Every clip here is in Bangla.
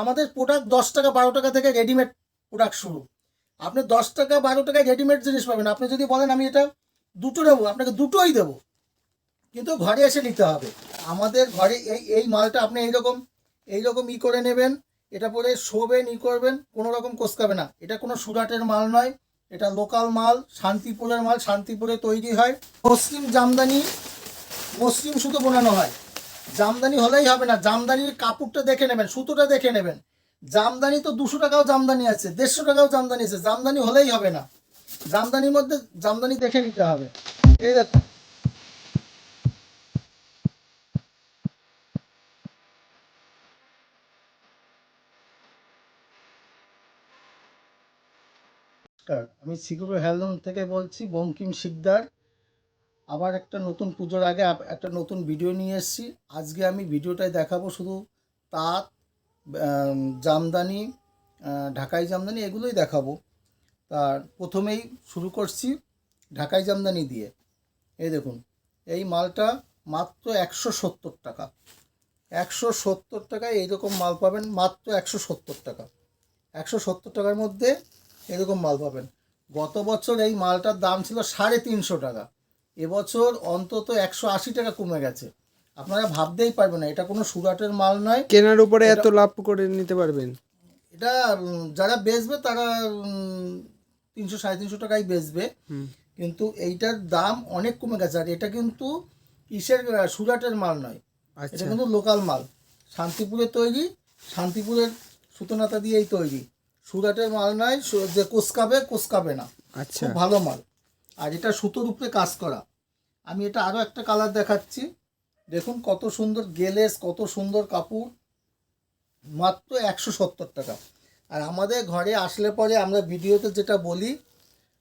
আমাদের প্রোডাক্ট দশ টাকা, বারো টাকা থেকে রেডিমেড প্রোডাক্ট শুরু। আপনি দশ টাকা, বারো টাকায় রেডিমেড জিনিস পাবেন। আপনি যদি বলেন, আমি এটা দুটো নেব, আপনাকে দুটোই দেবো। কিন্তু ঘরে এসে নিতে হবে। আমাদের ঘরে এই এই মালটা আপনি এইরকম এইরকম ই করে নেবেন। এটা পরে শোবেন, ই করবেন কোনো রকম কোসকাবে না। এটা কোনো সুরাটের মাল নয়। এটা লোকাল মাল, শান্তিপুরের মাল, শান্তিপুরে তৈরি হয়। মুসলিম জামদানি, মুসলিম সুতো বোনানো হয়। জামদানি হলেই হবে না, জামদানির কাপড়টা দেখে নেবেন, সুতোটা দেখে নেবেন। জামদানি তো দুশো টাকাও জামদানি আছে, দেড়শো টাকাও জামদানি আছে, জামদানি হলেই হবে না। জামদানির মধ্যে জামদানি দেখে নিতে হবে। এই নমস্কার, আমি সিকিউর হেলথ থেকে বলছি, বঙ্কিম শিকদার। আবার একটা নতুন পুজোর আগে একটা নতুন ভিডিও নিয়ে এসেছি। আজকে আমি ভিডিওটায় দেখাবো শুধু তাঁত জামদানি ঢাকাই জামদানি এগুলোই দেখাবো। তার প্রথমেই শুরু করছি ঢাকাই জামদানি দিয়ে। এই দেখুন, এই মালটা মাত্র একশো সত্তর টাকা। একশো সত্তর টাকায় এইরকম মাল পাবেন, মাত্র একশো সত্তর টাকা। একশো সত্তর টাকার মধ্যে এরকম মাল পাবেন। গত বছর এই মালটার দাম ছিল সাড়ে তিনশো টাকা। এবছর অন্তত একশো আশি টাকা কমে গেছে। আপনারা ভাবতেই পারবেন না এটা কোনো সুরাটের মাল নয়। কেনার উপরে এত লাভ করে নিতে পারবেন? এটা যারা বেচবে তারা তিনশো সাড়ে তিনশো টাকায় বেচবে। কিন্তু এইটার দাম অনেক কমে গেছে আর এটা কিন্তু ইসের আহ, সুরাটের মাল নয়। এটা আচ্ছা কিন্তু লোকাল মাল। শান্তিপুরে তৈরি শান্তিপুরের সুতনাতা দিয়েই তৈরি। সুরাটের মাল নয় যে কোসকাবে কোসকাবে না। আচ্ছা। ভালো মাল। আর এটা সুতোর উপরে কাজ করা। আমি এটা আরও একটা কালার দেখাচ্ছি। দেখুন কত সুন্দর গেলেস, কত সুন্দর কাপড়। মাত্র একশো সত্তর টাকা। আর আমাদের ঘরে আসলে পরে আমরা ভিডিওতে যেটা বলি,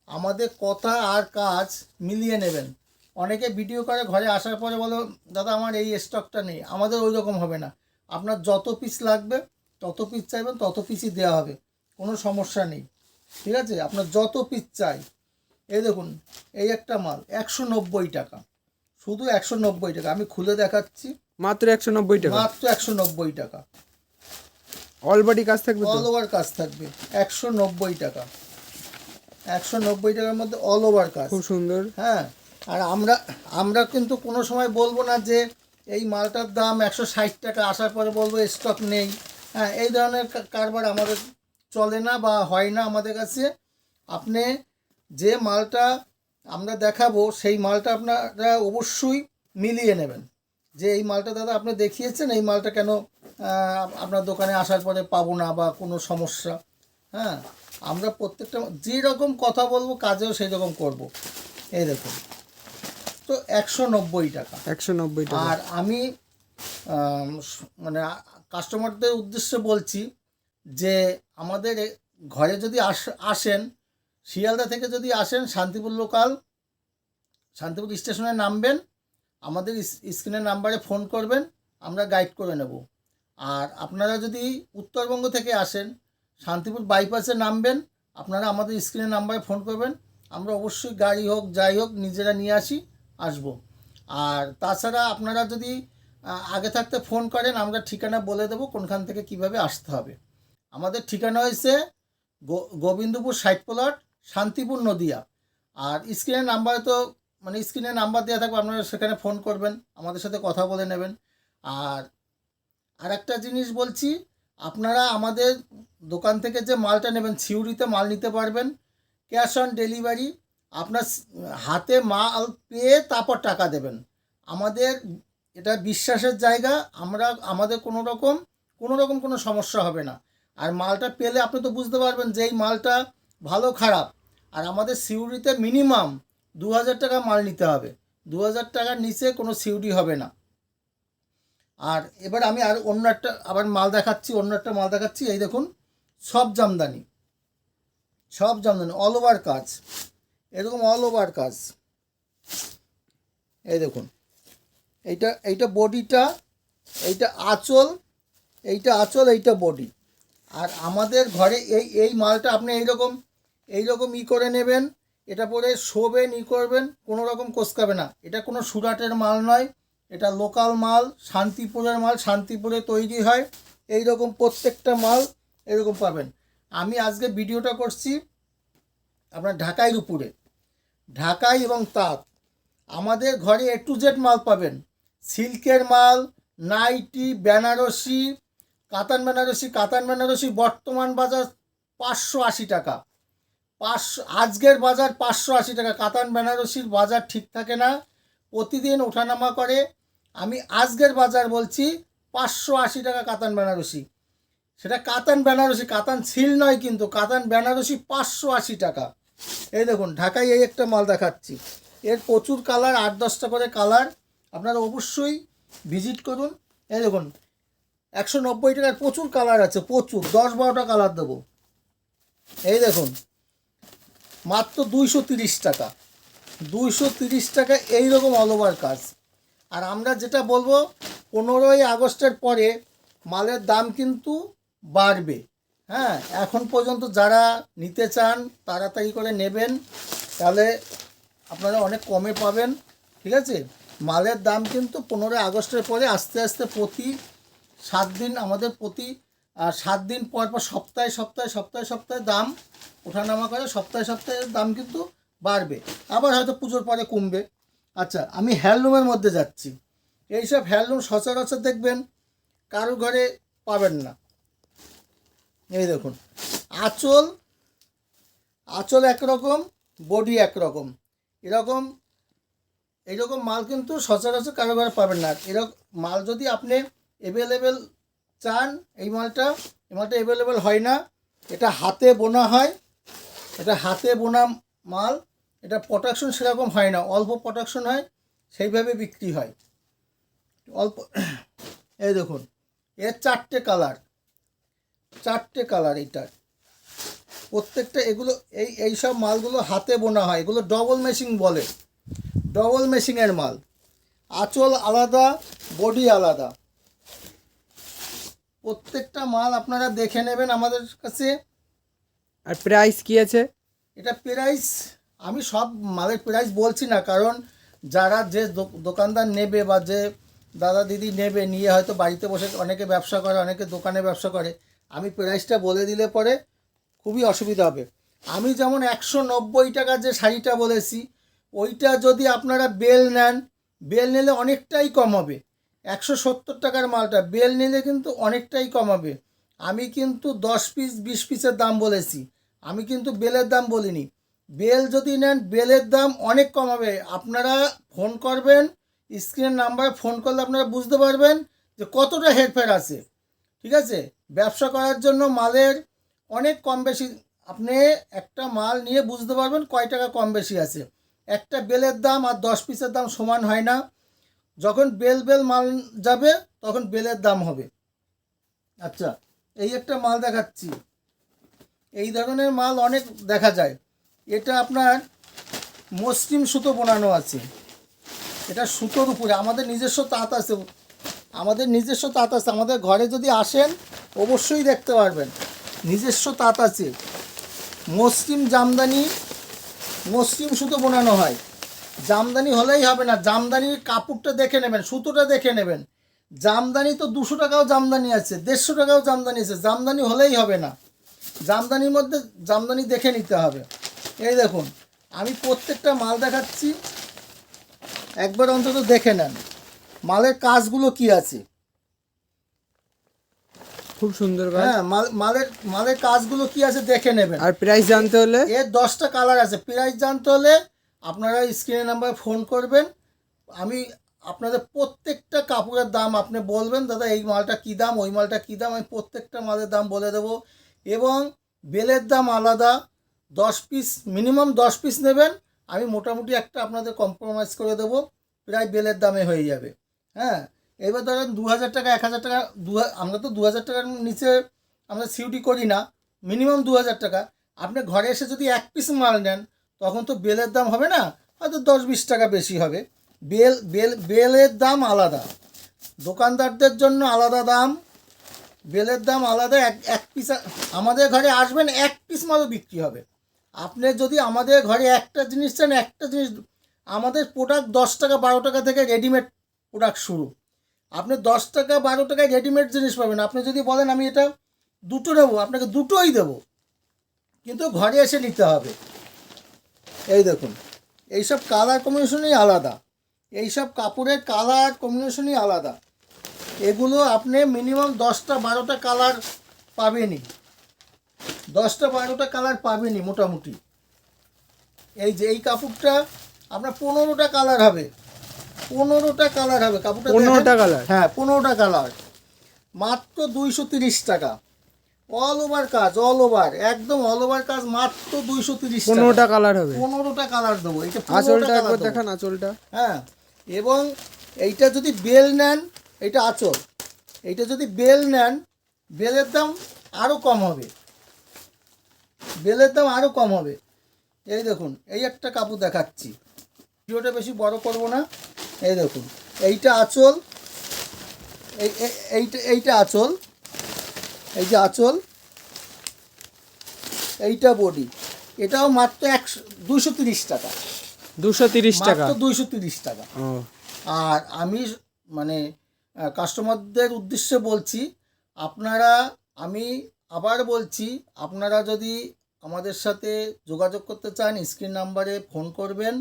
আমাদের কথা আর কাজ মিলিয়ে নেবেন। অনেকে ভিডিও করে ঘরে আসার পরে বলো, দাদা, আমার এই স্টকটা নেই। আমাদের ওই রকম হবে না। আপনার যত পিস লাগবে, তত পিস চাইবেন, তত পিসই দেওয়া হবে। কোনো সমস্যা নেই। ঠিক আছে? আপনার যত পিস চাই। এই দেখুন এই একটা মাল একশো নব্বই টাকা। শুধু একশো নব্বই টাকা আমি খুলে দেখাচ্ছি। মাত্র একশো নব্বই টাকা? মাত্র একশো নব্বই টাকা। অল বডি কাজ থাকবে অল ওভার কাজ থাকবে একশো নব্বই টাকা। একশো নব্বই টাকার মধ্যে অল ওভার কাজ। খুব সুন্দর। হ্যাঁ আর আমরা আমরা কিন্তু কোনো সময় বলব না যে এই মালটার দাম একশো ষাট টাকা আসার পরে বলব স্টক নেই। হ্যাঁ এই ধরনের কারবার আমাদের চলে না বা হয় না আমাদের কাছে। আপনি যে মালটা আমরা দেখাবো সেই মালটা আপনারা অবশ্যই মিলিয়ে নেবেন। যে এই মালটা দাদা আপনি দেখিয়েছেন এই মালটা কেন আপনার দোকানে আসার পরে পাবো না বা কোনো সমস্যা। হ্যাঁ আমরা প্রত্যেকটা যেরকম কথা বলব কাজেও সেই রকম করব। এই দেখুন তো একশো নব্বই টাকা। একশো নব্বই টাকা। আর আমি মানে কাস্টমারদের উদ্দেশ্যে বলছি যে আমাদের ঘরে যদি আস- আসেন শিয়ালদা থেকে যদি আসেন শান্তিপুর লোকাল, শান্তিপুর স্টেশনে নামবেন, আমাদের স্ক্রিনের নাম্বারে ফোন করবেন, আমরা গাইড করে নেব। আর আপনারা যদি উত্তরবঙ্গ থেকে আসেন, শান্তিপুর বাইপাসে নামবেন, আপনারা আমাদের স্ক্রিনের নাম্বারে ফোন করবেন, আমরা অবশ্যই গাড়ি হোক, যাই হোক, নিজেরা নিয়ে আসি, আসব। আর তাছাড়া আপনারা যদি আগে থাকতে ফোন করেন, আমরা ঠিকানা বলে দেবো, কোনখান থেকে কীভাবে আসতে হবে। আমাদের ঠিকানা হয়েছে গো- গোবিন্দপুর সাইট প্লট শান্তিপুর নদিয়া আর স্ক্রিনের নাম্বারে তো মানে স্ক্রিনে নাম্বার দেওয়া থাকবে, আপনারা সেখানে ফোন করবেন, আমাদের সাথে কথা বলে নেবেন। আর আর একটা জিনিস বলছি, আপনারা আমাদের দোকান থেকে যে মালটা নেবেন, সিউড়িতে মাল নিতে পারবেন, ক্যাশ অন ডেলিভারি, আপনার হাতে মাল পেয়ে তারপর টাকা দেবেন। আমাদের, এটা বিশ্বাসের জায়গা, আমরা, আমাদের কোনো রকম কোনো রকম কোনো সমস্যা হবে না। আর মালটা পেলে আপনি তো বুঝতে পারবেন যে এই মালটা ভালো খারাপ। আর আমাদের সিউড়িতে মিনিমাম দু হাজার টাকা মাল নিতে হবে। দু হাজার টাকার নিচে কোনো সিউড়ি হবে না। আর এবার আমি আর অন্য একটা আবার মাল দেখাচ্ছি, অন্য একটা মাল দেখাচ্ছি। এই দেখুন, সব জামদানি সব জামদানি অল ওভার কাজ। এরকম অল ওভার কাজ। এই দেখুন, এইটা এইটা বডিটা, এইটা আঁচল এইটা আঁচল, এইটা বডি। আর আমাদের ঘরে এই এই মালটা আপনি এইরকম এইরকম ই করে নেবেন, এটা পরে শোবেন ই করবেন, কোনো রকম কোসকাবে না। এটা কোনো সুরাটের মাল নয়, এটা লোকাল মাল, শান্তিপুরের মাল, শান্তিপুরে তৈরি হয় এই রকম প্রত্যেকটা মাল এরকম পাবেন। আমি আজকে ভিডিওটা করছি আপনার ঢাকাইয়ের উপরে ঢাকাই এবং তাঁত। আমাদের ঘরে এ টু জেড মাল পাবেন। সিল্কের মাল, নাইটি, বেনারসি, কাতান বেনারসি কাতান বেনারসি বর্তমান বাজার পাঁচশো আশি টাকা। পাঁচশো, আজকের বাজার পাঁচশো আশি টাকা। কাতান, বেনারসির বাজার ঠিক থাকে না, প্রতিদিন ওঠানামা করে। আমি আজকের বাজার বলছি পাঁচশো আশি টাকা কাতান, বেনারসি। সেটা কাতান, বেনারসি, কাতান সিল নয় কিন্তু কাতান, বেনারসি পাঁচশো আশি টাকা। এই দেখুন, ঢাকায় এই একটা মাল দেখাচ্ছি। এর প্রচুর কালার, আট দশটা করে কালার। আপনারা অবশ্যই ভিজিট করুন। এই দেখুন, একশো নব্বই টাকার প্রচুর কালার আছে, প্রচুর। দশ বারোটা কালার দেবো। এই দেখুন মাত্র দুইশো তিরিশ টাকা। দুইশো তিরিশ টাকা এইরকম অল ওভার কাজ আর আমরা যেটা বলব, পনেরোই আগস্টের পরে মালের দাম কিন্তু বাড়বে। হ্যাঁ এখন পর্যন্ত যারা নিতে চান, তাড়াতাড়ি করে নেবেন। তাহলে আপনারা অনেক কমে পাবেন, ঠিক আছে? মালের দাম কিন্তু পনেরোই আগস্টের পরে আস্তে আস্তে প্রতি সাত দিন, আমাদের প্রতি সাত দিন পর পর সপ্তাহে সপ্তাহে সপ্তাহে সপ্তাহে দাম ওঠানামা করে সপ্তাহে সপ্তাহে দাম কিন্তু বাড়বে। আবার হয়তো পুজোর পরে কমবে। আচ্ছা আমি হ্যান্ডলুমের মধ্যে যাচ্ছি। এইসব হ্যান্ডলুম সচরাচর দেখবেন কারও ঘরে পাবেন না। এই দেখুন, আঁচল আঁচল একরকম, বডি একরকম। এরকম এইরকম মাল কিন্তু সচরাচর কারও ঘরে পাবেন না। এরকম মাল যদি আপনি অ্যাভেলেবেল চান, এই মালটা এই মালটা অ্যাভেলেবেল হয় না। এটা হাতে বোনা হয়। এটা হাতে বোনা মাল। এটা প্রোটেকশন সেরকম হয় না। অল্প প্রোটেকশন হয়, সেইভাবে বিক্রি হয়। অল্প, এই দেখুন, এর চারটে কালার চারটে কালার এইটার প্রত্যেকটা এগুলো, এই এই সব মালগুলো হাতে বোনা হয়। এগুলো ডবল মেশিং বলে। ডবল মেশিংয়ের মাল। আঁচল আলাদা বডি আলাদা। প্রত্যেকটা মাল আপনারা দেখে নেবেন আমাদের কাছে। আর প্রাইস কি আছে? এটা প্রাইস আমি সব মালের প্রাইস বলছি না কারণ যারা যে দোকানদার নেবে বা যে দাদা দিদি নেবে নিয়ে হয়তো বাড়িতে বসে অনেকে ব্যবসা করে অনেকে দোকানে ব্যবসা করে আমি প্রাইসটা বলে দিলে পরে খুবই অসুবিধা হবে। আমি যেমন একশো নব্বই টাকা যে শাড়িটা বলেছি ওইটা যদি আপনারা বেল নেন বেল নিলে অনেকটাই কম হবে। একশো সত্তর টাকার মালটা। বেল নিলে কিন্তু অনেকটাই কমাবে। আমি কিন্তু দশ পিস, বিশ পিসের দাম বলেছি। আমি কিন্তু বেলের দাম বলিনি। বেল যদি নেন, বেলের দাম অনেক কম হবে আপনারা ফোন করবেন, স্ক্রিনের নাম্বারে ফোন করলে আপনারা বুঝতে পারবেন যে কতটা হেরফের আছে। ঠিক আছে? ব্যবসা করার জন্য মালের অনেক কম বেশি। আপনি একটা মাল নিয়ে বুঝতে পারবেন কয় টাকা কম বেশি আছে। একটা বেলের দাম আর দশ পিসের দাম সমান হয় না। যখন বেল বেল মাল যাবে, তখন বেলের দাম হবে। আচ্ছা এই একটা মাল দেখাচ্ছি। এই ধরনের মাল অনেক দেখা যায়। এটা আপনার মসৃণ সুতো বোনানো আছে। এটা সুতোর উপরে, আমাদের নিজস্ব তাঁত আছে। আমাদের নিজস্ব তাঁত আছে। আমাদের ঘরে যদি আসেন, অবশ্যই দেখতে পারবেন। নিজস্ব তাঁত আছে। মসৃণ জামদানি, মসৃণ সুতো বোনানো হয়। জামদানি হলেই হবে না জামদানির কাপড়টা দেখে নেবেন সুতোটা দেখে নেবেন। জামদানি তো দুশো টাকাও জামদানি আছে দেড়শো টাকাও জামদানি আছে জামদানি হলেই হবে না। জামদানির মধ্যে জামদানি দেখে নিতে হবে। এই দেখুন আমি প্রত্যেকটা মাল দেখাচ্ছি একবার অন্তত দেখে নেন মালের কাজগুলো কি আছে। খুব সুন্দর হ্যাঁ মাল মালের মালের কাজগুলো কি আছে দেখে নেবেন। আর প্রাইস জানতে হলে? এর দশটা কালার আছে। প্রাইস জানতে হলে আপনারা স্ক্রিনে নাম্বার ফোন করবেন। আমি আপনাদের প্রত্যেকটা কাপড়ের দাম আপনি বলবেন, দাদা, এই মালটা কী দাম? ওই মালটা কী দাম? আমি প্রত্যেকটা মালের দাম বলে দেবো এবং বেলের দাম আলাদা। দশ পিস, মিনিমাম দশ পিস নেবেন। আমি মোটামুটি একটা আপনাদের কম্প্রোমাইজ করে দেবো, প্রায় বেলের দামে হয়ে যাবে। হ্যাঁ এবার ধরেন দু হাজার টাকা এক হাজার টাকা দু আমরা তো দু হাজার টাকার নিচে আমরা সিউটি করি না, মিনিমাম দু হাজার টাকা। আপনি ঘরে এসে যদি এক পিস মাল নেন তখন তো বেলের দাম হবে না, হয়তো দশ বিশ টাকা বেশি হবে। বেল বেল, বেলের দাম আলাদা। দোকানদারদের জন্য আলাদা দাম, বেলের দাম আলাদা, এক এক পিস আমাদের ঘরে আসবেন, এক পিস মালও বিক্রি হবে। আপনি যদি আমাদের ঘরে একটা জিনিস চান একটা জিনিস আমাদের প্রোডাক্ট দশ টাকা, বারো টাকা থেকে রেডিমেড প্রোডাক্ট শুরু। আপনি দশ টাকা, বারো টাকায় রেডিমেড জিনিস পাবেন। আপনি যদি বলেন, আমি এটা দুটো নেব, আপনাকে দুটোই দেবো। কিন্তু ঘরে এসে নিতে হবে। এই দেখুন এইসব কালার কম্বিনেশনই আলাদা। এইসব কাপড়ের কালার কম্বিনেশনই আলাদা। এগুলো আপনি মিনিমাম দশটা বারোটা কালার পাবেনই। দশটা বারোটা কালার পাবেনই মোটামুটি। এই যে এই কাপড়টা আপনার পনেরোটা কালার হবে। পনেরোটা কালার হবে। কাপড়টা পনেরোটা কালার হ্যাঁ পনেরোটা কালার মাত্র দুইশো তিরিশ টাকা। অল ওভার কাজ অল ওভার একদম অল ওভার কাজ মাত্র দুইশো তিরিশ পনেরোটা কালার হবে। পনেরোটা কালার দেবো এটা আঁচলটা একবার দেখান আঁচলটা। হ্যাঁ এবং এইটা যদি বেল নেন এটা আচল। এইটা যদি বেল নেন বেলের দাম আরও কম হবে। বেলের দাম আরও কম হবে। এই দেখুন এই একটা কাপড় দেখাচ্ছি। ভিডিওটা বেশি বড় করব না। এই দেখুন এইটা আঁচল এই এই- এইটা এইটা আঁচল। এই যে আঁচল এইটা বডি এটাও মাত্র একশো দুশো তিরিশ টাকা। দুশো তিরিশ টাকা? দুইশো তিরিশ টাকা। আর আমি মানে কাস্টমারদের উদ্দেশ্যে বলছি আপনারা আমি আবার বলছি আপনারা যদি আমাদের সাথে যোগাযোগ করতে চান স্ক্রিন নাম্বারে ফোন করবেন।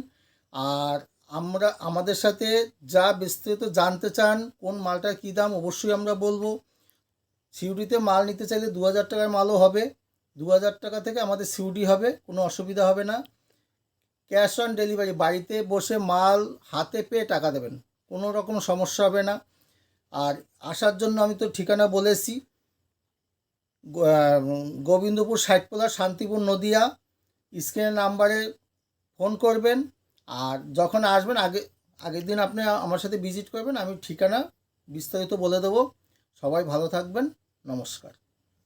আর আমরা আমাদের সাথে যা বিস্তারিত জানতে চান কোন মালটার কী দাম অবশ্যই আমরা বলব। সিউডিতে মাল নিতে চাইলে দু হাজার টাকার মালও হবে। দু হাজার টাকা থেকে আমাদের সিউডি হবে, কোনো অসুবিধা হবে না। ক্যাশ অন ডেলিভারি, বাড়িতে বসে মাল হাতে পেয়ে টাকা দেবেন, কোনো রকম সমস্যা হবে না। আর আসার জন্য আমি তো ঠিকানা বলেছি গোবিন্দপুর সাইটপোলা, শান্তিপুর নদিয়া। স্ক্রিনের নাম্বারে ফোন করবেন, আর যখন আসবেন, আগে, আগের দিন আপনি আমার সাথে ভিজিট করবেন, আমি ঠিকানা বিস্তারিত বলে দেবো। সবাই ভালো থাকবেন। নমস্কার